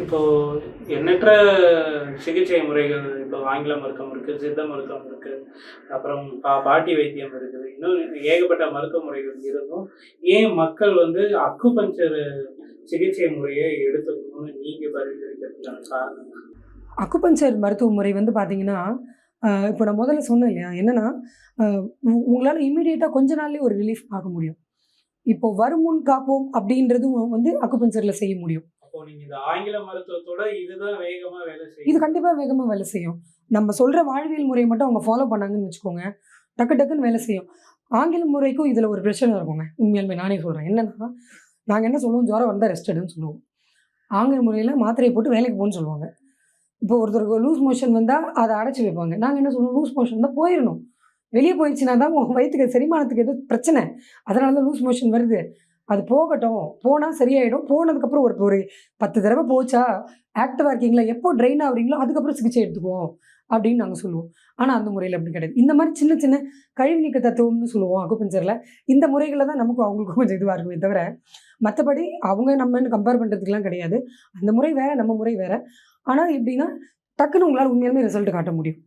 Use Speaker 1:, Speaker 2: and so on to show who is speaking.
Speaker 1: இப்போ எண்ணற்ற சிகிச்சை முறைகள் இப்போ ஆங்கில மருத்துவம் இருக்குது சித்த மருத்துவம் இருக்குது அப்புறம் பா பாட்டி வைத்தியம் இருக்குது இன்னும் ஏகப்பட்ட மருத்துவ முறைகள் இருந்தும் ஏன் மக்கள் வந்து அக்குபஞ்சர் சிகிச்சை முறையை எடுத்துக்கணும்னு நீங்கள் பரிந்துரைக்கிறதுக்கான காரணம்?
Speaker 2: அக்குபஞ்சர் மருத்துவ முறை வந்து பார்த்தீங்கன்னா இப்போ நான் முதல்ல சொன்னேன் இல்லையா? என்னென்னா உங்களால் இம்மிடியேட்டாக கொஞ்ச நாள்லேயே ஒரு ரிலீஃப் பார்க்க முடியும். இப்போ வருமுன் காப்போம் அப்படின்றதும் வந்து அக்குபஞ்சரில் செய்ய முடியும்.
Speaker 1: அப்போ இந்த ஆங்கில மருத்துவத்தோட இதுதான் வேகமா வேலை
Speaker 2: இது
Speaker 1: கண்டிப்பா
Speaker 2: வேகமா வேகமாக வேலை செய்யும். நம்ம சொல்ற வாழ்வியல் முறையை மட்டும் அவங்க ஃபாலோ பண்ணாங்கன்னு வச்சுக்கோங்க. டக்கு டக்குன்னு வேலை செய்யும். ஆங்கில முறைக்கும் இதில் ஒரு பிரச்சனை இருக்குங்க. உண்மையாலுமே நானே சொல்றேன். என்னன்னா நாங்கள் என்ன சொல்லுவோம்? ஜுரம் வந்தால் ரெஸ்ட் எடுன்னு சொல்லுவோம். ஆங்கில முறையில் மாத்திரையை போட்டு வேலைக்கு போகணும்னு சொல்லுவாங்க. இப்போ ஒருத்தருக்கு லூஸ் மோஷன் வந்தால் அதை அடைச்சி வைப்பாங்க. நாங்கள் என்ன சொல்லுவோம்? லூஸ் மோஷன் வந்தால் போயிடணும் வெளியே போயிடுச்சுன்னா தான் உங்கள் வயிற்றுக்கு செரிமானத்துக்கு எதுவும் பிரச்சனை. அதனால தான் லூஸ் மோஷன் வருது. அது போகட்டும். போனால் சரியாயிடும். போனதுக்கப்புறம் ஒரு ஒரு பத்து தடவை போச்சா? ஆக்டிவாக இருக்கீங்களா? எப்போ ட்ரெயின் ஆகுறீங்களோ அதுக்கப்புறம் சிகிச்சை எடுத்துக்குவோம். அப்படின்னு நாங்கள் சொல்லுவோம். ஆனால் அந்த முறையில் அப்படி கிடையாது. இந்த மாதிரி சின்ன சின்ன கழிவு நீக்க தத்துவம்னு சொல்லுவோம். அக்குபஞ்சரில் இந்த முறைகளில் தான் நமக்கும் அவங்களுக்கும் கொஞ்சம் இதுவாக இருக்குமே தவிர மற்றபடி அவங்க நம்மன்னு கம்பேர் பண்ணுறதுக்குலாம் கிடையாது. அந்த முறை வேறு நம்ம முறை வேறு. ஆனால் எப்படின்னா டக்குன்னு உங்களால் உண்மையாலுமே ரிசல்ட் காட்ட முடியும்.